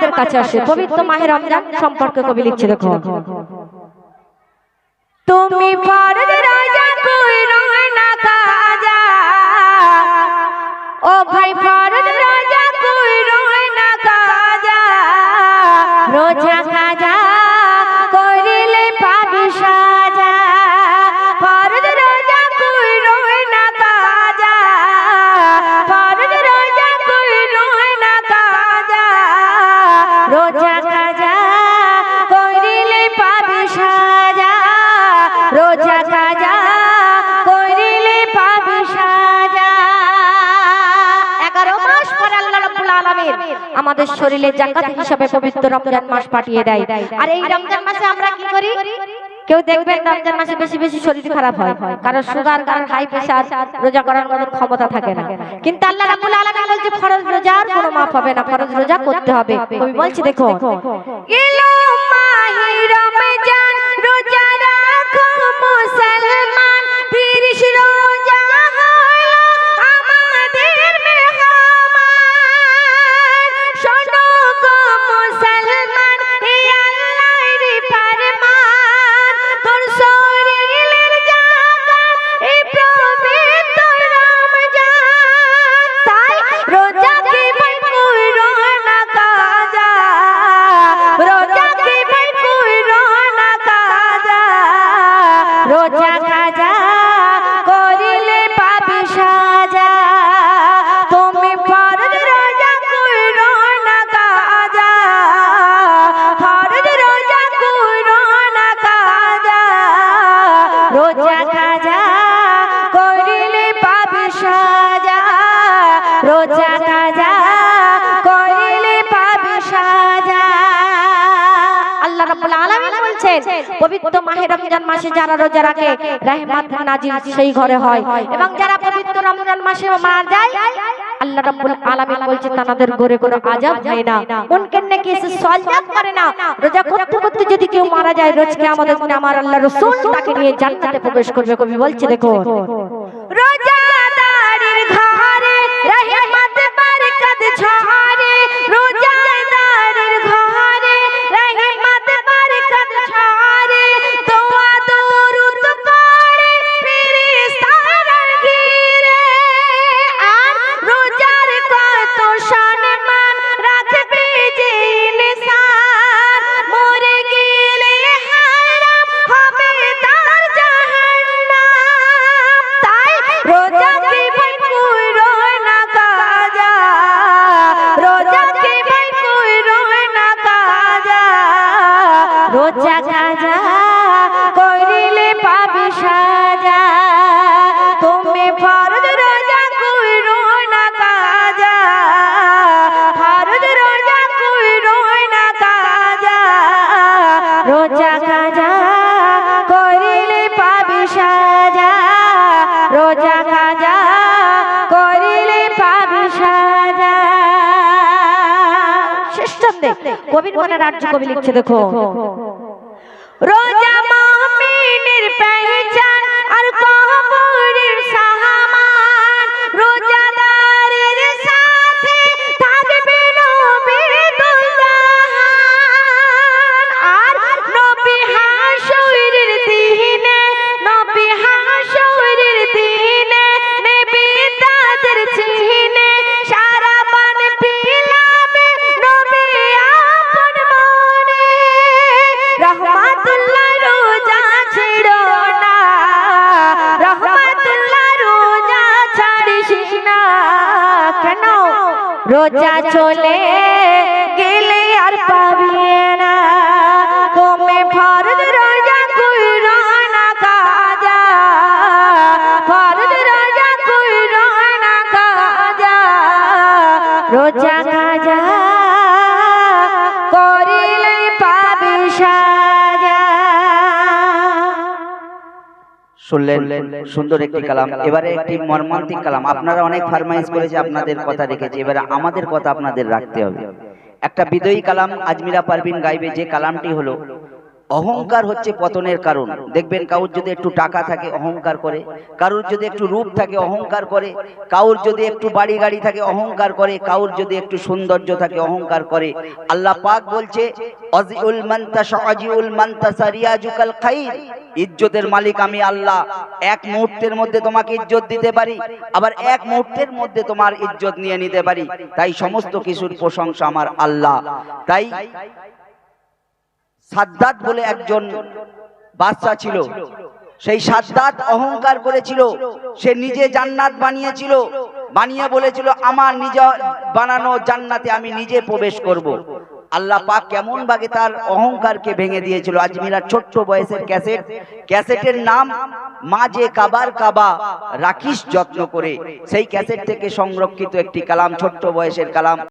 আমাদের কাছে আসে। পবিত্র মাহে রমজান সম্পর্কে কবি লিখছে দেখো তুমি ও ভাই ফরজ আমাদের শরীরে জাকাত হিসাবে পবিত্র রমজান মাস পাঠিয়ে দেয়। আর এই রমজান মাসে আমরা কি করি? কেউ দেখবেন রমজান মাসে বেশি বেশি শরীর খারাপ হয়। কারণ সুগার, কারণ হাই প্রেসার রোজা করার কোনো ক্ষমতা থাকে না। কিন্তু আল্লাহ রাব্বুল আলামিন বলছে, ফরজ রোজার কোনো মাফ হবে না, ফরজ রোজা করতে হবে। আমি বলছি, দেখো এলো রোজা কাজা বলছেন, পবিত্র মাহে রমজান মাসে যারা রোজা রাখে, রহমত নাজিল সেই ঘরে হয়। এবং যারা পবিত্র রমজান মাসে মারা যায়, আল্লাহ রাব্বুল আলামিন বলছেন তাদের ঘরে কোনো আযাব হয় না। উনকে নাকি এসে সলজাত করে না। রোজা করতে করতে যদি কেউ মারা যায়, রোজ কিয়ামতের দিনে আমার আল্লাহ রাসূল তাকে নিয়ে জান্নাতে প্রবেশ করবে। কবি বলছে দেখো রোজাদারের রোজা কাজা করিলে পাবি সাজা। তুমি ফরজ রোজা কই রয় না কাজা ফরজ রোজা কই রয় না কাজা রোজা কাজা করিলে পাবি সাজা। রোজা কাজা কবির মনে রাজ্য কবি লিখছে দেখো। রোজা চলে গেলে আর পাবি না। কমে ফরজ রোজা কই না কাজা? ফরজ রোজা কই না কাজা? রোজা কাজা করিলে পাবি সাজা শুনলেন সুন্দর একটি কালাম। এবারে একটি মর্মান্তিক কালাম। আপনারা অনেক ফার্মাইজ করেছে আপনাদের কথা রেখেছে। এবারে আমাদের কথা আপনাদের রাখতে হবে। একটা বিদয়ী কালাম আজমিরা পারবিন গাইবে যে কালামটি হলো অহংকার হচ্ছে পতনের কারণ। দেখবেন কারোর যদি একটু টাকা থাকে, অহংকার করে। কারোর যদি একটু রূপ থাকে, অহংকার করে। কারোর যদি একটু বাড়ি গাড়ি থাকে, অহংকার করে। কারোর যদি একটু সৌন্দর্য থাকে, অহংকার করে। আল্লাহ পাক বলছে খাইর। ইজ্জতের মালিক আমি আল্লাহ। এক মুহূর্তের মধ্যে তোমাকে ইজ্জত দিতে পারি, আবার এক মুহূর্তের মধ্যে তোমার ইজ্জত নিয়ে নিতে পারি। তাই সমস্ত কিছুর প্রশংসা আমার আল্লাহ। তাই সাদ্দাত বলে একজন বাচ্চা ছিল। সেই সাদ্দাত অহংকার করেছিল। সে নিজে জান্নাত বানিয়েছিল। বানিয়ে বলেছিল, আমার নিজ বানানো জান্নাতে আমি নিজে প্রবেশ করব। আল্লাহ পাক কেমন ভাগে তার অহংকারকে ভেঙে দিয়েছিল। আজমিরার ছোট্ট বয়সের ক্যাসেট। ক্যাসেটের নাম মাঝে কাবার কাবা, রাখিস যত্ন করে। সেই ক্যাসেট থেকে সংরক্ষিত একটি কালাম, ছোট্ট বয়সের কালাম।